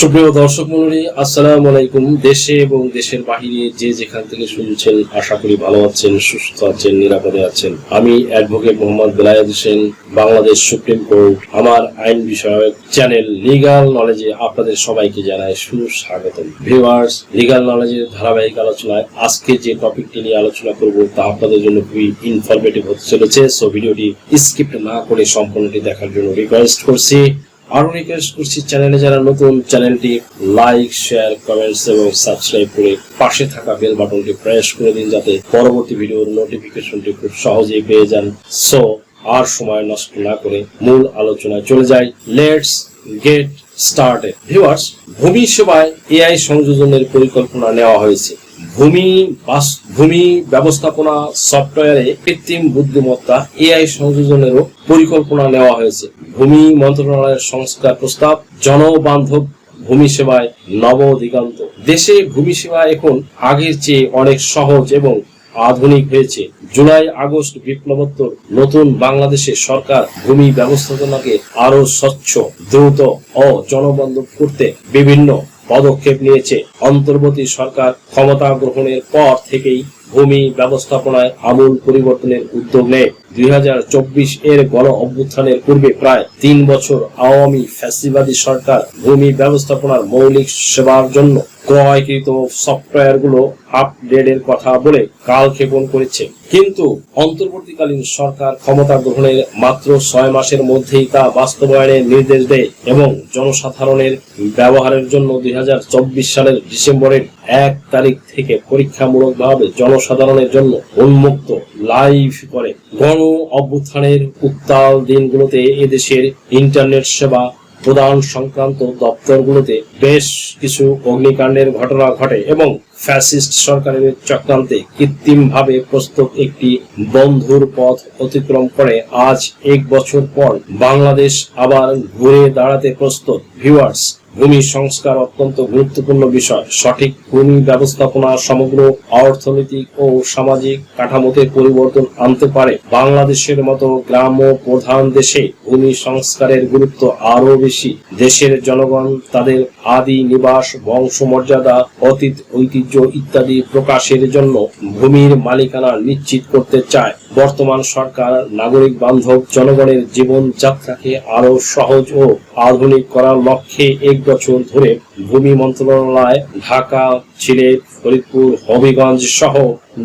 সুপ্রিয় দর্শক মন্ডলী আসসালামু আলাইকুম। দেশে এবং দেশের বাহিরে যে যেখান থেকে শুনছেন, আশা করি ভালো আছেন, সুস্থ আছেন, নিরাপদে আছেন। আমি advocate Mohammad Belayet Hossain, Bangladesh supreme court, আমার আইন বিষয়ক চ্যানেল লিগাল নলেজে আপনাদের সবাইকে জানাই সুস্বাগতম। ভিউয়ার্স, লিগাল নলেজের ধারাবাহিক আলোচনায় আজকে যে টপিকটি নিয়ে আলোচনা করব, তা আপনাদের জন্য খুবই ইনফরমেটিভ হতে চলেছে। সো ভিডিওটি স্কিপ না করে সম্পূর্ণটি দেখার জন্য রিকোয়েস্ট করছি। আরও রিকোয়েস্ট করছি চ্যানেলে যারা নতুন চ্যানেলটি লাইক শেয়ার কমেন্টস এবং সাবস্ক্রাইব করে পাশে থাকা বেল বাটনটি প্রেস করে দিন যাতে পরবর্তী ভিডিওর নোটিফিকেশনটি খুব সহজেই পেয়ে যান। সো আর সময় নষ্ট না করে মূল আলোচনায় চলে যাই। লেটস গেট স্টার্টেড ভিউয়ার্স ভূমি সেবায় এআই সংযোজনের পরিকল্পনা নেওয়া হয়েছে। ভূমি ভূমি ব্যবস্থাপনা সফটওয়্যারে কৃত্রিম বুদ্ধিমত্তা এআই সংযোজনেরও পরিকল্পনা নেওয়া হয়েছে। ভূমি মন্ত্রণালয়ের সংস্কার প্রস্তাব, জনবান্ধব ভূমি সেবায় নব দিগন্ত। দেশে ভূমি সেবা এখন আগের চেয়ে অনেক সহজ এবং আধুনিক হয়েছে। জুলাই, আগস্ট বিপ্লবোত্তর নতুন বাংলাদেশে সরকার ভূমি ব্যবস্থাপনাকে আরও স্বচ্ছ, দ্রুত ও জনবান্ধব করতে বিভিন্ন পদক্ষেপ নিয়েছে। অন্তর্বর্তী সরকার ক্ষমতা গ্রহণের পর থেকেই ভূমি ব্যবস্থাপনায় আমূল পরিবর্তনের উদ্যোগ নেয়। দুই হাজার চব্বিশ এর গণ অভ্যুত্থানের পূর্বে প্রায় তিন বছর আওয়ামী ফ্যাসিবাদী সরকার ভূমি ব্যবস্থাপনার মৌলিক সেবার জন্য ক্রয়কৃত সফটওয়্যারগুলো আপডেটের কথা বলে কালক্ষেপণ করেছে। কিন্তু অন্তর্বর্তীকালীন সরকার ক্ষমতা গ্রহণের মাত্র ছয় মাসের মধ্যেই তা বাস্তবায়নের নির্দেশ দেয় এবং জনসাধারণের ব্যবহারের জন্য দুই হাজার চব্বিশ সালের ডিসেম্বরের এক তারিখ থেকে পরীক্ষামূলকভাবে জনসাধারণের জন্য উন্মুক্ত লাইভ করে। গণ অভ্যুত্থানের উত্তাল দিনগুলোতে এদেশের ইন্টারনেট সেবা প্রদান সংক্রান্ত দপ্তরগুলোতে বেশ কিছু অগ্নিকাণ্ডের ঘটনা ঘটে এবং ফ্যাসিস্ট সরকারের চক্রান্তে কৃত্রিমভাবে প্রস্তুত একটি বন্ধুর পথ অতিক্রম করে আজ এক বছর পর বাংলাদেশ আবার ঘুরে দাঁড়াতে প্রস্তুত। ভিউয়ার্স ভূমি সংস্কার অত্যন্ত গুরুত্বপূর্ণ বিষয়। সঠিক ভূমি ব্যবস্থাপনা, সমগ্র অর্থনৈতিক ও সামাজিক কাঠামোতে পরিবর্তন আনতে পারে। বাংলাদেশের মতো গ্রাম্য প্রধান দেশে ভূমি সংস্কারের গুরুত্ব আরও বেশি। দেশের জনগণ তাদের আদি নিবাস, বংশমর্যাদা, অতীত ঐতিহ্য ইত্যাদি প্রকাশের জন্য ভূমির মালিকানা নিশ্চিত করতে চায়। বর্তমান সরকার, নাগরিক বান্ধব, জনগণের জীবন যাত্রাকে আরও সহজ ও আধুনিক করার লক্ষ্যে এক বছর ধরে ভূমি মন্ত্রণালয়, ঢাকা, সিলেট, ফরিদপুর, হবিগঞ্জ সহ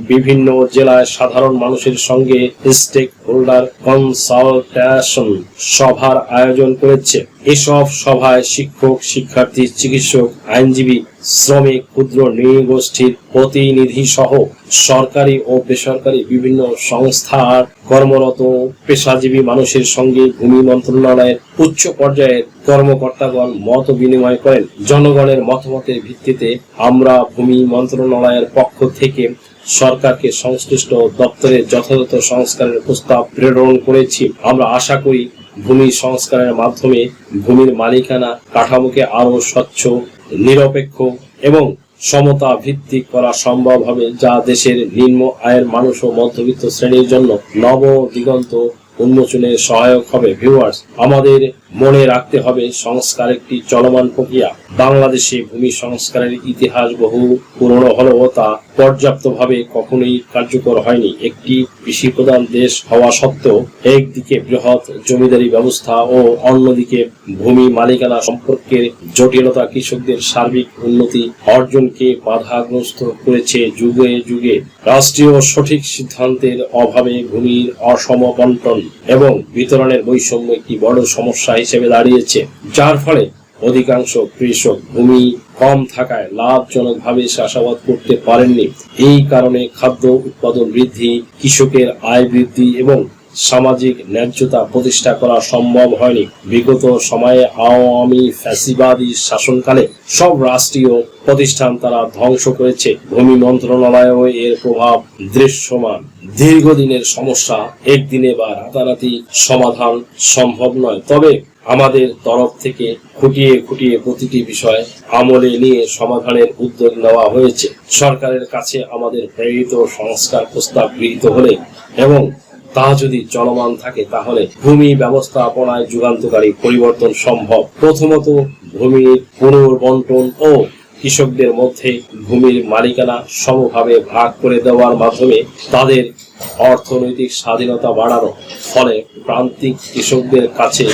বিভিন্ন জেলায় সাধারণ মানুষের সঙ্গে স্টেক হোল্ডার কনসালটেশন সভার আয়োজন করেছে। এসব সভায় শিক্ষক, শিক্ষার্থী, চিকিৎসক, আইনজীবী, শ্রমিক, ক্ষুদ্র, নৃগোষ্ঠীর প্রতিনিধি সহ সরকারি ও বেসরকারি বিভিন্ন সংস্থার কর্মরত, পেশাজীবী মানুষের সঙ্গে ভূমি মন্ত্রণালয়ের উচ্চ পর্যায়ের কর্মকর্তাগণ মত বিনিময় করেন। জনগণের মতামতের ভিত্তিতে আমরা ভূমি মন্ত্রণালয়ের পক্ষ থেকে সরকারকে সংশ্লিষ্ট দপ্তরে যথাযথ সংস্কারের প্রস্তাব প্রেরণ করেছি। আমরা আশা করি ভূমি সংস্কারের মাধ্যমে ভূমির মালিকানা কাঠামোকে আরও স্বচ্ছ, নিরপেক্ষ এবং সমতা ভিত্তিক করা সম্ভব হবে যা দেশের নিম্ন আয়ের মানুষ ও মধ্যবিত্ত শ্রেণির জন্য নব দিগন্ত উন্মোচনে সহায়ক হবে। ভিউয়ার্স আমাদের মনে রাখতে হবে, সংস্কার একটি চলমান প্রক্রিয়া। বাংলাদেশে ভূমি সংস্কারের ইতিহাস বহু পুরনো হলেও তা পর্যাপ্তভাবে কখনোই কার্যকর হয়নি। একটি কৃষি প্রধান দেশ হওয়া সত্ত্বেও একদিকে বৃহৎ জমিদারি ব্যবস্থা ও অন্যদিকে ভূমি মালিকানা সম্পর্কের জটিলতা কৃষকদের সার্বিক উন্নতি অর্জনকে বাধাগ্রস্ত করেছে যুগে যুগে। রাষ্ট্রীয় সঠিক সিদ্ধান্তের অভাবে ভূমির অসম বন্টন এবং বিতরণের বৈষম্য একটি বড় সমস্যা হিসেবে দাঁড়িয়েছে, যার ফলে অধিকাংশ কৃষক ভূমি কম থাকায় লাভজনকভাবে চাষাবাদ করতে পারেননি। এই কারণে খাদ্য উৎপাদন বৃদ্ধি, কৃষকের আয় বৃদ্ধি এবং সামাজিক ন্যায্যতা প্রতিষ্ঠা করা সম্ভব হয়নি। বিগত সময়ে আওয়ামী ফ্যাসিবাদী শাসনকালে সব রাষ্ট্রীয় প্রতিষ্ঠান তারা ধ্বংস করেছে। ভূমি মন্ত্রণালয়েও এর প্রভাব দৃশ্যমান। দীর্ঘদিনের সমস্যা, একদিনে বা রাতারাতি সমাধান সম্ভব নয়। তবে আমাদের তরফ থেকে খুঁটিয়ে খুঁটিয়ে প্রতিটি বিষয় আমলে নিয়ে সমাধানের উদ্যোগ নেওয়া হয়েছে। সরকারের কাছে আমাদের প্রেরিত সংস্কার প্রস্তাব গৃহীত হলে এবং তা যদি চলমান থাকে তাহলে ভূমি ব্যবস্থাপনায় যুগান্তকারী পরিবর্তন সম্ভব। প্রথমত ভূমির পুনর্বন্টন ও কৃষকদের মধ্যে ভূমির মালিকানা সমভাবে ভাগ করে দেওয়ার মাধ্যমে তাদের অর্থনৈতিক স্বাধীনতা বাড়ানো, ফলে প্রান্তিক কৃষকদের কাছে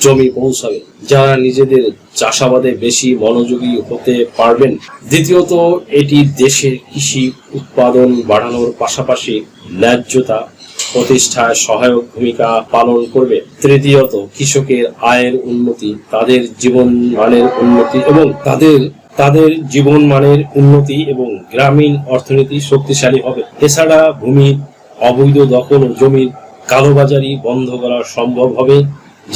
জমি পৌঁছাবে। যারা নিজেদের চাষাবাদে বেশি মনোযোগী হতে পারবেন, দ্বিতীয়ত এটি দেশের কৃষি উৎপাদন বাড়ানোর পাশাপাশি ন্যায্যতা প্রতিষ্ঠায় সহায়ক ভূমিকা পালন করবে। তৃতীয়ত, কৃষকের আয়ের উন্নতি, তাদের জীবন মানের উন্নতি এবং তাদের তাদের জীবন মানের উন্নতি এবং গ্রামীণ অর্থনীতি শক্তিশালী হবে। এছাড়া ভূমির অবৈধ দখল ও জমির কালোবাজারি বন্ধ করা সম্ভব হবে,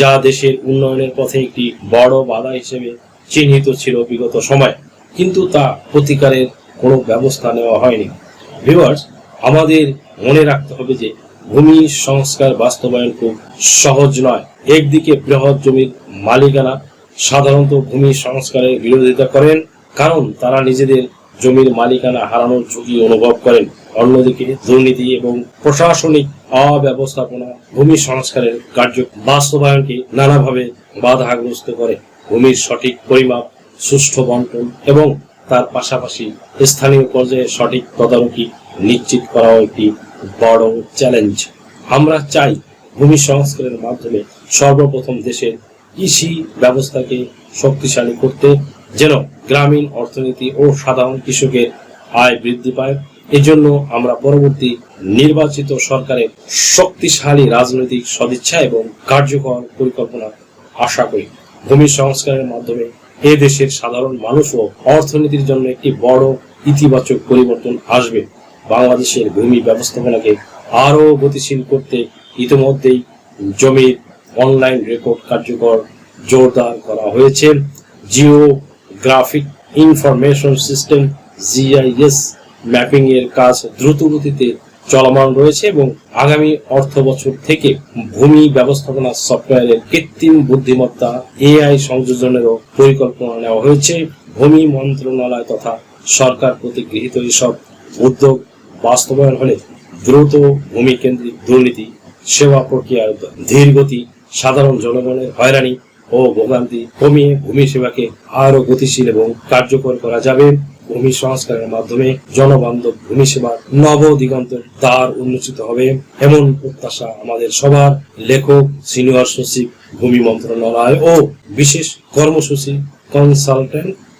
যা দেশের উন্নয়নের পথে একটি বড় বাধা হিসেবে চিহ্নিত ছিল বিগত সময়। কিন্তু তা প্রতিকারের কোনো ব্যবস্থা নেওয়া হয়নি। ভিউয়ার্স আমাদের মনে রাখতে হবে যে ভূমি সংস্কার বাস্তবায়ন খুব সহজ নয়। একদিকে বৃহৎ জমির মালিকানা সাধারণত ভূমি সংস্কারের বিরোধিতা করেন, কারণ তারা নিজেদের জমির মালিকানা হারানোর ঝুঁকি অনুভব করেন। অন্যদিকে দুর্নীতি এবং প্রশাসনিক অব্যবস্থাপনা, ভূমি সংস্কারের কার্য বাস্তবায়নকে নানাভাবে বাধাগ্রস্ত করে। ভূমির সঠিক পরিমাপ, সুষ্ঠু বন্টন এবং তার পাশাপাশি স্থানীয় পর্যায়ে সঠিক তদারকি নিশ্চিত করাও একটি বড় চ্যালেঞ্জ। আমরা চাই ভূমি সংস্কারের মাধ্যমে সর্বপ্রথম দেশের কৃষি ব্যবস্থাকে শক্তিশালী করতে যেন গ্রামীণ অর্থনীতি ও সাধারণ কৃষকের আয় বৃদ্ধি পায়। এজন্য আমরা পরবর্তী নির্বাচিত সরকারের শক্তিশালী রাজনৈতিক সদিচ্ছা এবং কার্যকর পরিকল্পনা আশা করি। ভূমি সংস্কারের মাধ্যমে এ দেশের সাধারণ মানুষ ও অর্থনীতির জন্য একটি বড় ইতিবাচক পরিবর্তন আসবে। বাংলাদেশের ভূমি ব্যবস্থাপনাকে আরও গতিশীল করতে ইতিমধ্যেই জমির অনলাইন রেকর্ড কার্যকর জোরদার করা হয়েছে। Geographic information system, GIS mapping এর কাজ দ্রুত গতিতে চলমান রয়েছে এবং আগামী অর্থ বছর থেকে ভূমি ব্যবস্থাপনা সফটওয়্যারের কৃত্রিম বুদ্ধিমত্তা, এআই সংযোজনেরও পরিকল্পনা নেওয়া হয়েছে। ভূমি মন্ত্রণালয় তথা সরকার কর্তৃক গৃহীত এসব উদ্যোগ বাস্তবায়ন হলে দ্রুত ভূমি কেন্দ্রিক দুর্নীতি, সেবা প্রক্রিয়ার ধীর গতি, সাধারণ জনগণের হয়রানি ও ভোগান্তি কমিয়ে ভূমি সেবাকে আরও গতিশীল এবং কার্যকর করা যাবে। ভূমি সংস্কারের মাধ্যমে জনবান্ধব ভূমি সেবার নব দিগন্তের দ্বার উন্মোচিত হবে। এমন প্রত্যাশা আমাদের সবার। লেখক, সিনিয়র সচিব, ভূমি মন্ত্রণালয় ও বিশেষ কর্মসূচি কনসালটেন্ট